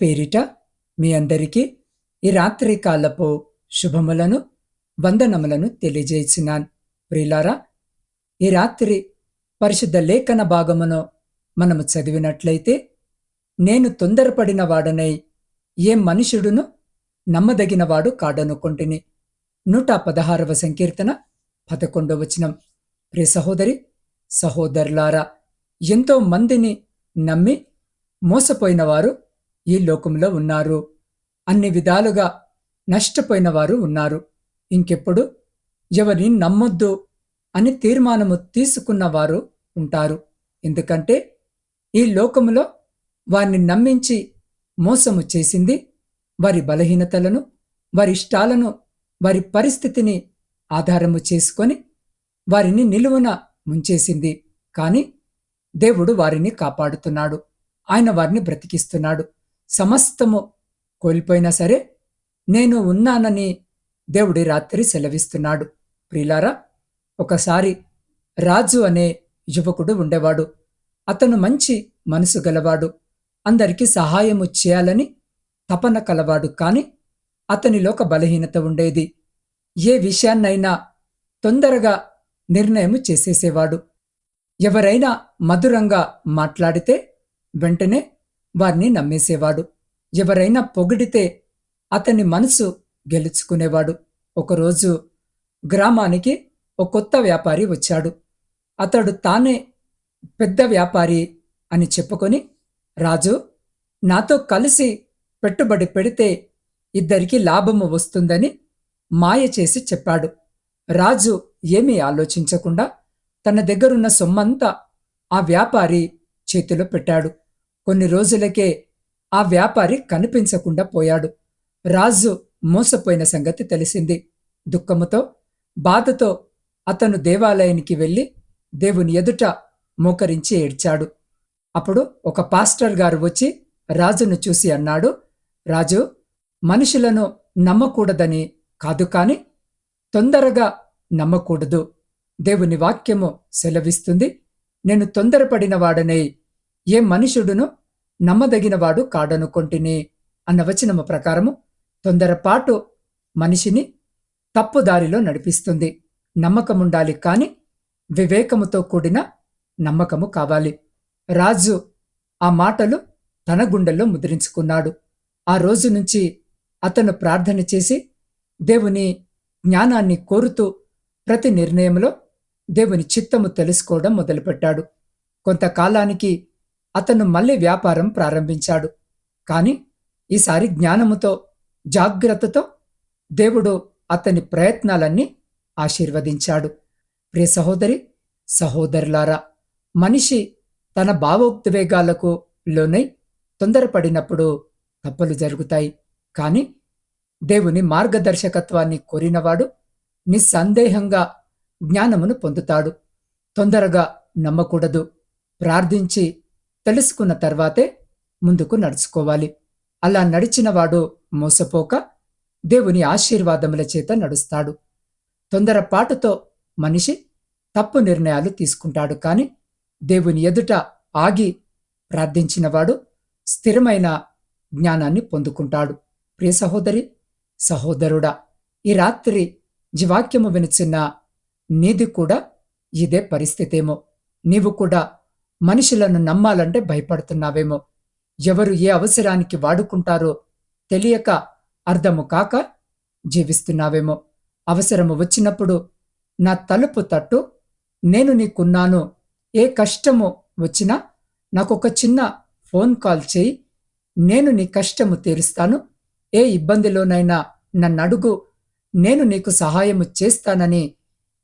పేరిట మీ అందరికీ ఈ రాత్రి కాలపు శుభములను వందనములను తెలియజేసినాను. ప్రియులారా ఈ రాత్రి పరిశుద్ధ లేఖన భాగమును మనము చదివినట్లయితే నేను తొందరపడిన వాడనై ఏ మనుషుడును నమ్మదగినవాడు కాడనుకుంటుని నూట పదహారవ సంకీర్తన పదకొండవ వచనం. ప్రియ సహోదరి సహోదరులారా ఎంతో మందిని నమ్మి మోసపోయినవారు ఈ లోకంలో ఉన్నారు. అన్ని విధాలుగా నష్టపోయిన వారు ఉన్నారు. ఇంకెప్పుడు? ఎవరిని నమ్మొద్దు అని తీర్మానము తీసుకున్న వారు ఉంటారు. ఎందుకంటే ఈ లోకములో వారిని నమ్మించి మోసము చేసింది వారి బలహీనతలను వారి ఇష్టాలను వారి పరిస్థితిని ఆధారము చేసుకొని వారిని నిలువున ముంచేసింది. కానీ దేవుడు వారిని కాపాడుతున్నాడు. ఆయన వారిని బ్రతికిస్తున్నాడు. సమస్తము కోల్పోయినా సరే నేను ఉన్నానని దేవుడి రాత్రి సెలవిస్తున్నాడు. ప్రిలారా ఒకసారి రాజు అనే యువకుడు ఉండేవాడు. అతను మంచి మనసు గలవాడు. అందరికీ సహాయము చేయాలని తపన కలవాడు. కాని అతనిలో ఒక బలహీనత ఉండేది. ఏ విషయాన్నైనా తొందరగా నిర్ణయం చేసేసేవాడు. ఎవరైనా మధురంగా మాట్లాడితే వెంటనే వారిని నమ్మేసేవాడు. ఎవరైనా పొగిడితే అతని మనసు గెలుచుకునేవాడు. ఒకరోజు గ్రామానికి ఒక కొత్త వ్యాపారి వచ్చాడు. అతడు తానే పెద్ద వ్యాపారి అని చెప్పుకొని రాజు నాతో కలిసి పెట్టుబడి పెడితే ఇద్దరికి లాభము వస్తుందని మాయ చేసి చెప్పాడు. రాజు ఏమీ ఆలోచించకుండా తన దగ్గరున్న సొమ్మంతా ఆ వ్యాపారి చేతిలో పెట్టాడు. కొన్ని రోజులకే ఆ వ్యాపారి కనిపించకుండా పోయాడు. రాజు మోసపోయిన సంగతి తెలిసింది. దుఃఖముతో బాధతో అతను దేవాలయానికి వెళ్ళి దేవుని ఎదుట మోకరించి ఏడ్చాడు. అప్పుడు ఒక పాస్టర్ గారు వచ్చి రాజును చూసి అన్నాడు రాజు మనుషులను నమ్మకూడదని కాదు కాని తొందరగా నమ్మకూడదు. దేవుని వాక్యము సెలవిస్తుంది. నేను తొందరపడిన వాడనై ఏ మనుషుడును నమ్మదగినవాడు కాడనుకొంటిని అన్న వచనము ప్రకారము తొందరపాటు మనిషిని తప్పుదారిలో నడిపిస్తుంది. నమ్మకముండాలి కాని వివేకముతో కూడిన నమ్మకము కావాలి. రాజు ఆ మాటలు తన గుండెల్లో ముద్రించుకున్నాడు. ఆ రోజు నుంచి అతను ప్రార్థన చేసి దేవుని జ్ఞానాన్ని కోరుతూ ప్రతి నిర్ణయంలో దేవుని చిత్తము తెలుసుకోవడం మొదలుపెట్టాడు. కొంతకాలానికి అతను మళ్ళీ వ్యాపారం ప్రారంభించాడు. కాని ఈసారి జ్ఞానముతో జాగ్రత్తతో దేవుడు అతని ప్రయత్నాలన్నీ ఆశీర్వదించాడు. ప్రియ సహోదరి సహోదరులారా మనిషి తన భావోద్వేగాలకు లోనై తొందరపడినప్పుడు తప్పులు జరుగుతాయి. కాని దేవుని మార్గదర్శకత్వాన్ని కోరినవాడు నిస్సందేహంగా జ్ఞానమును పొందుతాడు. తొందరగా నమ్మకూడదు. ప్రార్థించి తెలుసుకున్న తర్వాతే ముందుకు నడుచుకోవాలి. అలా నడిచినవాడు మోసపోక దేవుని ఆశీర్వాదముల చేత నడుస్తాడు. తొందరపాటుతో మనిషి తప్పు నిర్ణయాలు తీసుకుంటాడు. కాని దేవుని ఎదుట ఆగి ప్రార్థించినవాడు స్థిరమైన జ్ఞానాన్ని పొందుకుంటాడు. ప్రియ సహోదరి సహోదరుడా ఈ రాత్రి జీవాక్యము వినుచున్న నీది కూడా ఇదే పరిస్థితేమో. నీవు కూడా మనుషులను నమ్మాలంటే భయపడుతున్నావేమో. ఎవరు ఏ అవసరానికి వాడుకుంటారో తెలియక అర్థము కాక జీవిస్తున్నావేమో. అవసరము వచ్చినప్పుడు నా తలుపు తట్టు నేను నీకున్నాను. ఏ కష్టము వచ్చినా నాకొక చిన్న ఫోన్ కాల్ చేయి. నేను నీ కష్టము తీరుస్తాను. ఏ ఇబ్బందిలోనైనా నన్ను అడుగు. నేను నీకు సహాయము చేస్తానని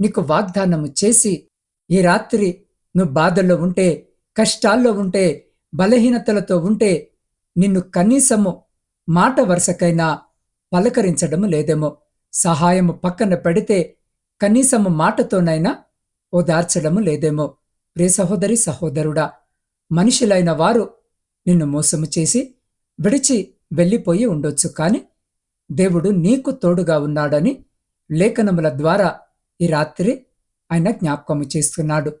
నీకు వాగ్దానము చేసి ఈ రాత్రి నువ్వు బాధల్లో ఉంటే కష్టాల్లో ఉంటే బలహీనతలతో ఉంటే నిన్ను కనీసము మాట వరుసకైనా పలకరించడము లేదేమో. సహాయము పక్కన పెడితే కనీసము మాటతోనైనా ఓదార్చడము లేదేమో. ప్రే సహోదరి సహోదరుడా మనుషులైన వారు నిన్ను మోసము చేసి విడిచి వెళ్ళిపోయి ఉండొచ్చు కాని దేవుడు నీకు తోడుగా ఉన్నాడని లేఖనముల ద్వారా ఈ రాత్రి ఆయన జ్ఞాపకము చేస్తున్నాడు.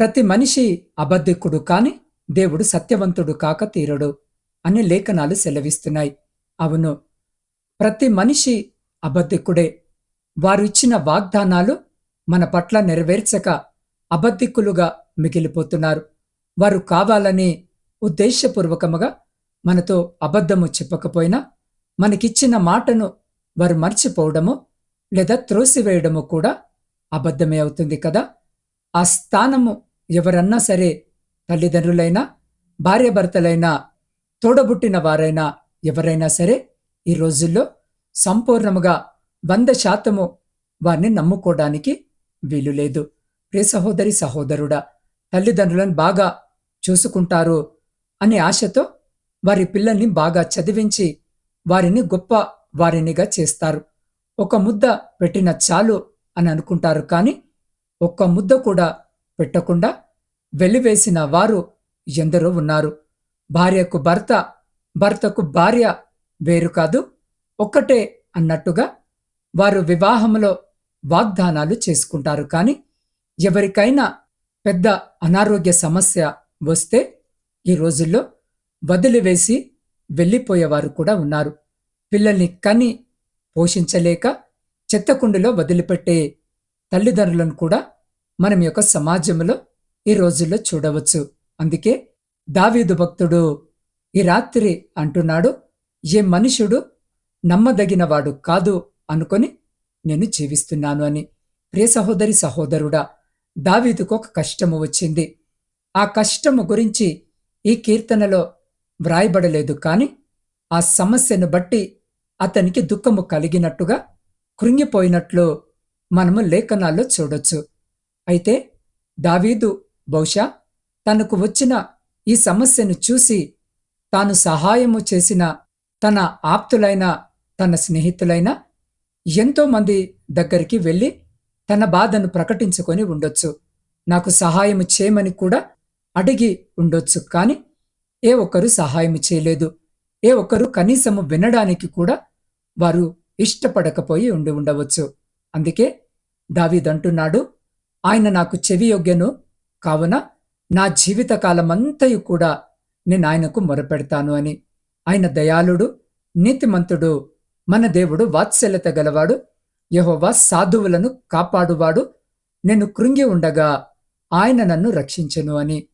ప్రతి మనిషి అబద్ధికుడు కాని దేవుడు సత్యవంతుడు కాక తీరడు అని లేఖనాలు సెలవిస్తున్నాయి. అవును ప్రతి మనిషి అబద్ధికుడే. వారు ఇచ్చిన వాగ్దానాలు మన పట్ల నెరవేర్చక అబద్ధికులుగా మిగిలిపోతున్నారు. వారు కావాలని ఉద్దేశపూర్వకముగా మనతో అబద్ధము చెప్పకపోయినా మనకిచ్చిన మాటను వారు మర్చిపోవడము లేదా త్రోసివేయడము కూడా అబద్ధమే అవుతుంది కదా? ఆ స్థానము ఎవరన్నా సరే తల్లిదండ్రులైనా భార్యాభర్తలైనా తోడబుట్టిన వారైనా ఎవరైనా సరే ఈ రోజుల్లో సంపూర్ణముగా వంద శాతము వారిని నమ్ముకోవడానికి వీలు లేదు. ప్రియ సహోదరి సహోదరుడా తల్లిదండ్రులను బాగా చూసుకుంటారు అనే ఆశతో వారి పిల్లల్ని బాగా చదివించి వారిని గొప్ప వారినిగా చేస్తారు. ఒక ముద్ద పెట్టిన చాలు అని అనుకుంటారు కానీ ఒక్క ముద్ద కూడా పెట్టకుండా వెలివేసిన వారు ఎందరో ఉన్నారు. భార్యకు భర్త భర్తకు భార్య వేరు కాదు ఒక్కటే అన్నట్టుగా వారు వివాహంలో వాగ్దానాలు చేసుకుంటారు. కానీ ఎవరికైనా పెద్ద అనారోగ్య సమస్య వస్తే ఈ రోజుల్లో వదిలివేసి వెళ్ళిపోయేవారు కూడా ఉన్నారు. పిల్లల్ని కని పోషించలేక చెత్తకుండిలో వదిలిపెట్టే తల్లిదండ్రులను కూడా మనం యొక్క సమాజంలో ఈ రోజుల్లో చూడవచ్చు. అందుకే దావీదు భక్తుడు ఈ రాత్రి అంటున్నాడు ఏ మనుషుడు నమ్మదగినవాడు కాదు అనుకొని నేను జీవిస్తున్నాను అని. ప్రియ సహోదరి సహోదరుడా దావీదుకు ఒక కష్టము వచ్చింది. ఆ కష్టము గురించి ఈ కీర్తనలో వ్రాయబడలేదు కాని ఆ సమస్యను బట్టి అతనికి దుఃఖము కలిగినట్టుగా కృంగిపోయినట్లు మనము లేఖనాల్లో చూడొచ్చు. అయితే దావీదు బహుశా తనకు వచ్చిన ఈ సమస్యను చూసి తాను సహాయము చేసిన తన ఆప్తులైన తన స్నేహితులైన ఎంతోమంది దగ్గరికి వెళ్ళి తన బాధను ప్రకటించుకొని ఉండొచ్చు. నాకు సహాయం చేయమని కూడా అడిగి ఉండొచ్చు కానీ ఏ ఒక్కరు సహాయం చేయలేదు. ఏ ఒక్కరు కనీసము వినడానికి కూడా వారు ఇష్టపడకపోయి ఉండి ఉండవచ్చు. అందుకే దావీదంటున్నాడు ఆయన నాకు చెవి కావున నా జీవితకాలమంతయు కూడా నేను ఆయనకు మొరపెడతాను అని. ఆయన దయాళుడు నీతిమంతుడు మన దేవుడు వాత్సల్యత గలవాడు. యహోవా సాధువులను కాపాడువాడు. నేను కృంగి ఉండగా ఆయన నన్ను రక్షించెను అని.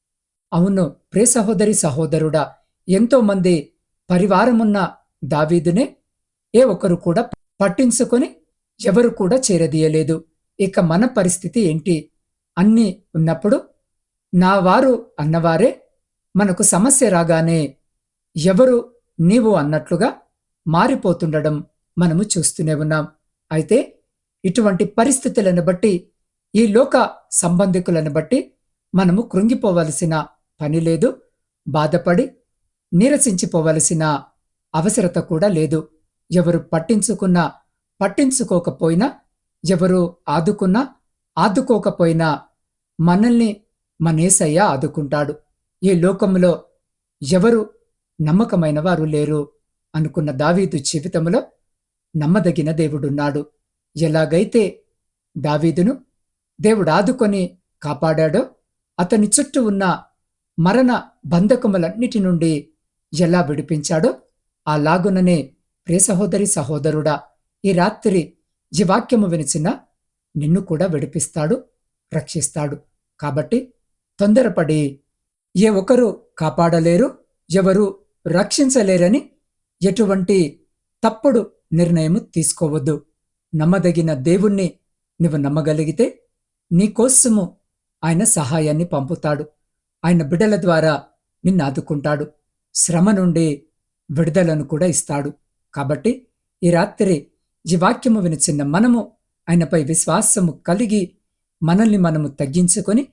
అవును ప్రే సహోదరి సహోదరుడా ఎంతోమంది పరివారమున్న దావీదునే ఏ ఒక్కరు కూడా పట్టించుకొని ఎవరు కూడా చేరదీయలేదు. ఇక మన పరిస్థితి ఏంటి? అన్నీ ఉన్నప్పుడు నా వారు అన్నవారే మనకు సమస్య రాగానే ఎవరు నీవు అన్నట్లుగా మారిపోతుండడం మనము చూస్తూనే ఉన్నాం. అయితే ఇటువంటి పరిస్థితులను బట్టి ఈ లోక సంబంధికులను బట్టి మనము కృంగిపోవలసిన పని లేదు బాధపడి నీరసించిపోవలసిన అవసరత కూడా లేదు. ఎవరు పట్టించుకున్నా పట్టించుకోకపోయినా ఎవరు ఆదుకున్నా ఆదుకోకపోయినా మనల్ని మనేసయ్య ఆదుకుంటాడు. ఈ లోకంలో ఎవరు నమ్మకమైన వారు లేరు అనుకున్న దావీదు జీవితంలో నమ్మదగిన దేవుడున్నాడు. ఎలాగైతే దావీదును దేవుడు ఆదుకొని కాపాడాడో అతని చుట్టూ ఉన్న మరణ బంధకములన్నిటి నుండి ఎలా విడిపించాడో ఆ లాగుననే ప్రియ సహోదరి సహోదరుడా ఈ రాత్రి ఈ వాక్యము వినిచిన నిన్ను కూడా విడిపిస్తాడు రక్షిస్తాడు. కాబట్టి తొందరపడి ఏ ఒకరు కాపాడలేరు ఎవరు రక్షించలేరని ఎటువంటి తప్పుడు నిర్ణయము తీసుకోవద్దు. నమ్మదగిన దేవుణ్ణి నువ్వు నమ్మగలిగితే నీకోసము ఆయన సహాయాన్ని పంపుతాడు. ఆయన బిడ్డల ద్వారా నిన్ను ఆదుకుంటాడు. శ్రమ నుండి విడుదలను కూడా ఇస్తాడు. కాబట్టి ఈ రాత్రి ఈ వాక్యము వినిచిన్న మనము ఆయనపై విశ్వాసము కలిగి మనల్ని మనము తగ్గించుకొని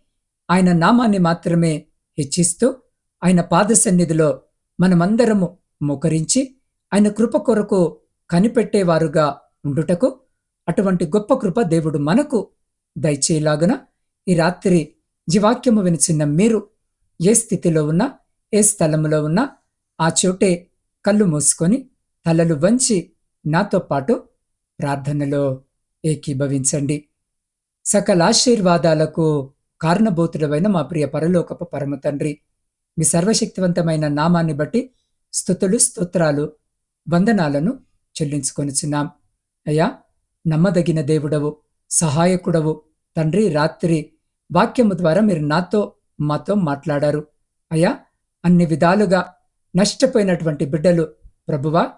ఆయన నామాన్ని మాత్రమే హెచ్చిస్తూ ఆయన పాద సన్నిధిలో మనమందరము మోకరించి ఆయన కృప కొరకు కనిపెట్టేవారుగా ఉండుటకు అటువంటి గొప్ప కృప దేవుడు మనకు దయచేయలాగున ఈ రాత్రి జీవాక్యము వినిచిన్న మీరు ఏ స్థితిలో ఉన్నా ఏ స్థలములో ఉన్నా ఆ చోటే కళ్ళు మూసుకొని తలలు వంచి నాతో పాటు ప్రార్థనలో ఏకీభవించండి. సకల ఆశీర్వాదాలకు కారణభూతుడమైన మా ప్రియ పరలోకపు పరమ తండ్రి మీ సర్వశక్తివంతమైన నామాన్ని బట్టి స్థుతులు స్తోత్రాలు వందనాలను చెల్లించుకొనిచున్నాం. అయ్యా నమ్మదగిన దేవుడవు సహాయకుడవు తండ్రి రాత్రి వాక్యము ద్వారా మీరు నాతో మాతో మాట్లాడారు. అయ్యా అన్ని విధాలుగా నష్టపోయినటువంటి బిడ్డలు ప్రభువా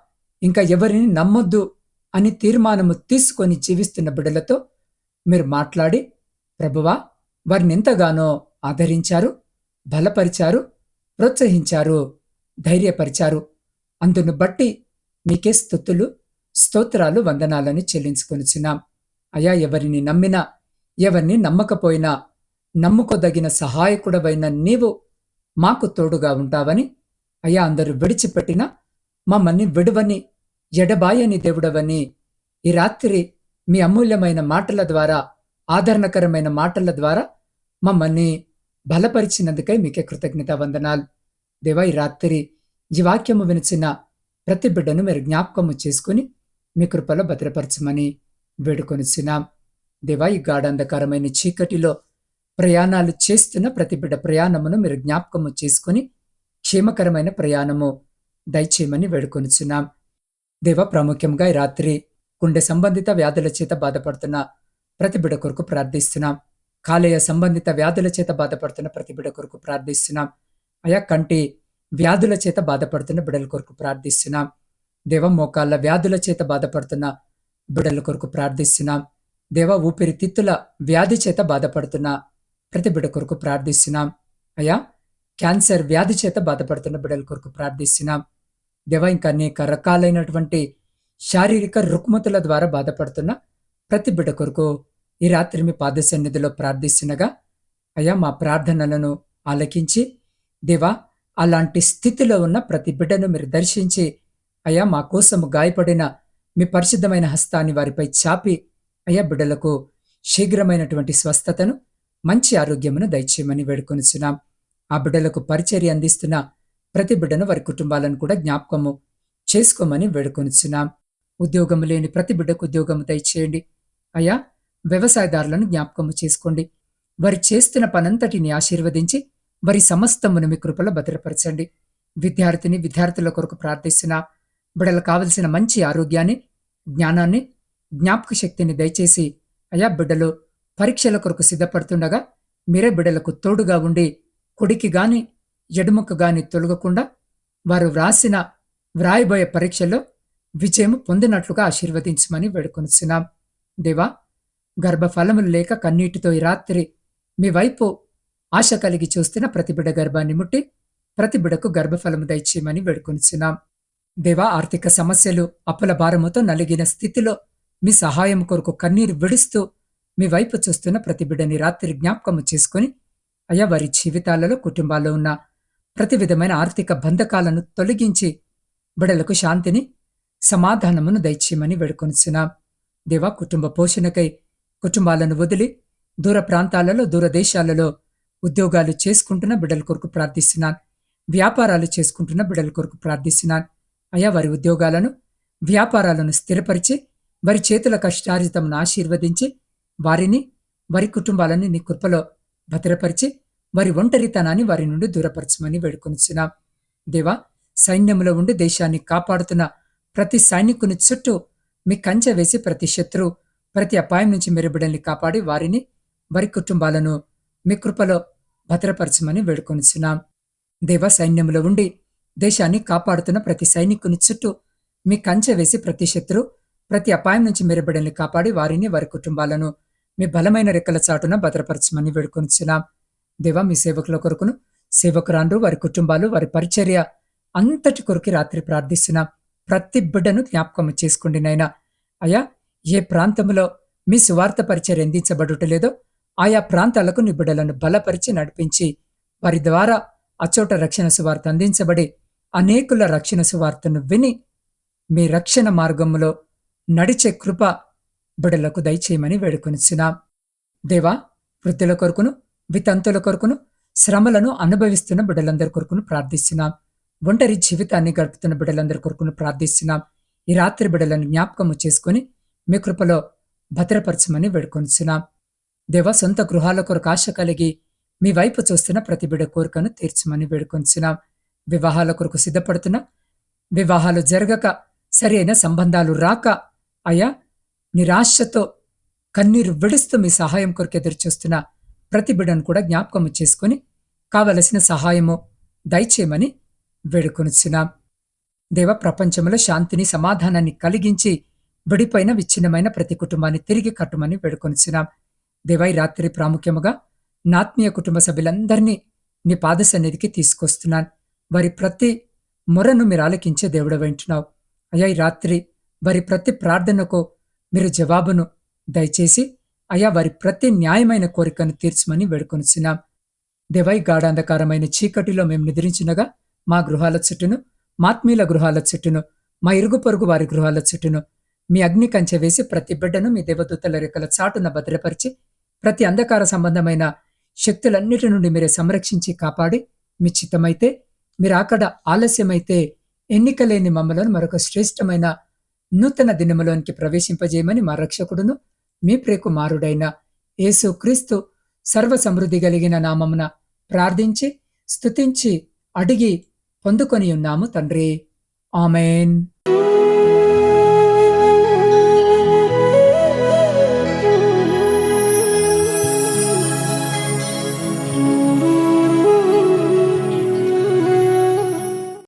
ఇంకా ఎవరిని నమ్మొద్దు అని తీర్మానము తీసుకొని జీవిస్తున్న బిడ్డలతో మీరు మాట్లాడి ప్రభువా వారిని ఎంతగానో ఆదరించారు బలపరిచారు ప్రోత్సహించారు ధైర్యపరిచారు. అందును బట్టి మీకే స్థుతులు స్తోత్రాలు వందనాలని చెల్లించుకొనిచున్నాం. అయా ఎవరిని నమ్మినా ఎవరిని నమ్మకపోయినా నమ్ముకోదగిన సహాయకుడవైన నీవు మాకు తోడుగా ఉంటావని అయ్యా అందరూ విడిచిపెట్టిన మమ్మల్ని విడువని ఎడబాయని దేవుడవని. ఈ రాత్రి మీ అమూల్యమైన మాటల ద్వారా ఆదరణకరమైన మాటల ద్వారా మమ్మల్ని బలపరిచినందుకై మీకే కృతజ్ఞత వందనాలు దేవా ఈ రాత్రి ఈ వాక్యము వినిచిన ప్రతి బిడ్డను మీరు జ్ఞాపకము చేసుకుని మీ కృపలో భద్రపరచమని వేడుకొనిచున్నాం. దేవా ఈ గాఢంధకరమైన చీకటిలో ప్రయాణాలు చేస్తున్న ప్రతి బిడ్డ ప్రయాణమును మీరు జ్ఞాపకము చేసుకుని క్షేమకరమైన ప్రయాణము దయచేయమని వేడుకొనిచున్నాం. దేవ ప్రాముఖ్యంగా ఈ రాత్రి గుండె సంబంధిత వ్యాధుల చేత బాధపడుతున్న ప్రతిబిడ కొరకు ప్రార్థిస్తున్నాం. కాలేయ సంబంధిత వ్యాధుల చేత బాధపడుతున్న ప్రతిబిడ కొరకు ప్రార్థిస్తున్నాం. అయా కంటి వ్యాధుల చేత బాధపడుతున్న బిడల కొరకు ప్రార్థిస్తున్నాం. దేవ మోకాళ్ళ వ్యాధుల చేత బాధపడుతున్న బిడల కొరకు ప్రార్థిస్తున్నాం. దేవ ఊపిరితిత్తుల వ్యాధి చేత బాధపడుతున్న ప్రతిబిడ కొరకు ప్రార్థిస్తున్నాం. అయా క్యాన్సర్ వ్యాధి చేత బాధపడుతున్న బిడల కొరకు ప్రార్థిస్తున్నాం. దేవ ఇంకా అనేక రకాలైనటువంటి శారీరక రుగ్మతుల ద్వారా బాధపడుతున్న ప్రతి బిడ్డ కొరకు ఈ రాత్రి మీ పాద సన్నిధిలో ప్రార్థిస్తుండగా అయ్యా మా ప్రార్థనలను ఆలకించి దేవా అలాంటి స్థితిలో ఉన్న ప్రతి బిడ్డను మీరు దర్శించి అయ్యా మా కోసము గాయపడిన మీ పరిశుద్ధమైన హస్తాన్ని వారిపై చాపి అయ్యా బిడ్డలకు శీఘ్రమైనటువంటి స్వస్థతను మంచి ఆరోగ్యమును దయచేయమని వేడుకొనిచున్నాం. ఆ బిడ్డలకు పరిచర్య అందిస్తున్న ప్రతి బిడ్డను వారి కుటుంబాలను కూడా జ్ఞాపకము చేసుకోమని వేడుకొనిచున్నాం. ఉద్యోగం లేని ప్రతి బిడ్డకు ఉద్యోగము దయచేయండి. అయ్యా వ్యవసాయదారులను జ్ఞాపకము చేసుకోండి. వారి చేస్తున్న పనంతటిని ఆశీర్వదించి వారి సమస్తమును మీ కృపలో భద్రపరచండి. విద్యార్థిని విద్యార్థుల కొరకు ప్రార్థిస్తున్న బిడ్డలకు కావలసిన మంచి ఆరోగ్యాన్ని జ్ఞానాన్ని జ్ఞాపక శక్తిని దయచేసి అయా బిడ్డలు పరీక్షల కొరకు సిద్ధపడుతుండగా మీరే బిడ్డలకు తోడుగా ఉండి కొడికి గాని ఎడుముకు గాని తొలగకుండా వారు వ్రాసిన వ్రాయబోయే పరీక్షల్లో విజయం పొందినట్లుగా ఆశీర్వదించమని వేడుకొనిచున్నాం. దేవా గర్భఫలములు లేక కన్నీటితో ఈ రాత్రి మీ వైపు ఆశ కలిగి చూస్తున్న ప్రతిబిడ గర్భాన్ని ముట్టి ప్రతి బిడకు గర్భఫలము దయచేయమని వేడుకొనిచున్నాం. దేవా ఆర్థిక సమస్యలు అప్పుల భారముతో నలిగిన స్థితిలో మీ సహాయం కొరకు కన్నీరు విడుస్తూ మీ వైపు చూస్తున్న ప్రతి బిడ్డని రాత్రి జ్ఞాపకము చేసుకొని అయ్యా వారి జీవితాలలో కుటుంబాల్లో ఉన్న ప్రతి విధమైన ఆర్థిక బంధకాలను తొలగించి బిడలకు శాంతిని సమాధానమును దయచేయమని వేడుకొనిచున్నాం దేవా కుటుంబ పోషణకై కుటుంబాలను వదిలి దూర ప్రాంతాలలో దూరదేశాలలో ఉద్యోగాలు చేసుకుంటున్న బిడ్డల కొరకు ప్రార్థిస్తున్నాను. వ్యాపారాలు చేసుకుంటున్న బిడ్డల కొరకు ప్రార్థిస్తున్నాను. అయా వారి ఉద్యోగాలను వ్యాపారాలను స్థిరపరిచి వారి చేతుల కష్టార్జితమును ఆశీర్వదించి వారిని వారి కుటుంబాలను నీ కృపలో భద్రపరిచి వారి ఒంటరితనాన్ని వారి నుండి దూరపరచమని వేడుకొనిచున్నాం. దేవా సైన్యంలో ఉండి దేశాన్ని కాపాడుతున్న ప్రతి సైనికుని చుట్టూ మీ కంచె వేసి ప్రతి శత్రు ప్రతి అపాయం నుంచి మీరు బిడ్డల్ని కాపాడి వారిని వారి కుటుంబాలను మీ కృపలో భద్రపరచమని వేడుకొనిచున్నాం. దేవ సైన్యంలో ఉండి దేశాన్ని కాపాడుతున్న ప్రతి సైనికుని చుట్టూ మీ కంచె వేసి ప్రతి శత్రు ప్రతి అపాయం నుంచి మీరు బిడ్డల్ని కాపాడి వారిని వారి కుటుంబాలను మీ బలమైన రెక్కల చాటున భద్రపరచమని వేడుకొనిచున్నాం. దేవా మీ సేవకుల కొరకును సేవకురాండ్రు వారి కుటుంబాలు వారి పరిచర్య అంతటి కొరకు రాత్రి ప్రార్థిస్తున్నాం ప్రతి బిడ్డను జ్ఞాపకం చేసుకోండి నాయనా. అయా ఏ ప్రాంతంలో మీ సువార్త పరిచర్య అందించబడుటలేదో ఆయా ప్రాంతాలకు నీ బిడ్డలను బలపరిచి నడిపించి వారి ద్వారా అచోట రక్షణ సువార్త అందించబడి అనేకుల రక్షణ సువార్తను విని మీ రక్షణ మార్గంలో నడిచే కృప బిడలకు దయచేయమని వేడుకొనిచ్చున్నాం దేవా వృద్ధుల కొరకును వితంతుల కొరకును శ్రమలను అనుభవిస్తున్న బిడ్డలందరి కొరకును ప్రార్థిస్తున్నాం. ఒంటరి జీవితాన్ని గడుపుతున్న బిడ్డలందరి కొరకును ప్రార్థిస్తున్నాం. ఈ రాత్రి బిడ్డలను జ్ఞాపకము చేసుకుని మీ కృపలో భద్రపరచమని వేడుకొనిచున్నాం దేవ సొంత గృహాల కొరకు ఆశ కలిగి మీ వైపు చూస్తున్న ప్రతి బిడ్డ కోరికను తీర్చమని వేడుకొంచున్నాం. వివాహాల కొరకు సిద్ధపడుతున్న వివాహాలు జరగక సరైన సంబంధాలు రాక అయా నిరాశతో కన్నీరు విడుస్తూ మీ సహాయం కొరకు ఎదురుచూస్తున్న ప్రతి బిడ్డను కూడా జ్ఞాపకము చేసుకుని కావలసిన సహాయము దయచేయమని వేడుకొనుచున్నాం. దేవ ప్రపంచంలో శాంతిని సమాధానాన్ని కలిగించి విడిపోయిన విచ్ఛిన్నమైన ప్రతి కుటుంబాన్ని తిరిగి కట్టుమని వేడుకొనుచున్నాం. దేవై రాత్రి ప్రాముఖ్యముగా నాత్మీయ కుటుంబ సభ్యులందరినీ నీ పాద సన్నిధికి తీసుకొస్తున్నాను. వారి ప్రతి మొరను మీరు ఆలకించే దేవుడు వింటున్నావు అయ్యా ఈ రాత్రి వారి ప్రతి ప్రార్థనకు మీరు జవాబును దయచేసి అయా వారి ప్రతి న్యాయమైన కోరికను తీర్చమని వేడుకొనిచున్నాం. దేవై గాఢాంధకారమైన చీకటిలో మేము నిద్రించినగా మా గృహాల చుట్టూను మాత్మీల గృహాల చుట్టూను మా ఇరుగు పొరుగు వారి గృహాల చుట్టూను మీ అగ్ని కంచె వేసి ప్రతి బిడ్డను మీ దేవదూతల రెక్కల చాటున భద్రపరిచి ప్రతి అంధకార సంబంధమైన శక్తులన్నిటి నుండి మీరే సంరక్షించి కాపాడి మీ చిత్తమైతే మీరు అక్కడ ఆలస్యమైతే ఎన్నికలేని మమ్మలను మరొక శ్రేష్టమైన నూతన దినములోనికి ప్రవేశింపజేయమని మా రక్షకుడును మీ ప్రియకుమారుడైన యేసు క్రీస్తు సర్వ సమృద్ధి కలిగిన నామమున ప్రార్థించి స్తుతించి అడిగి పొందుకొని ఉన్నాము తండ్రి. ఆమెన్.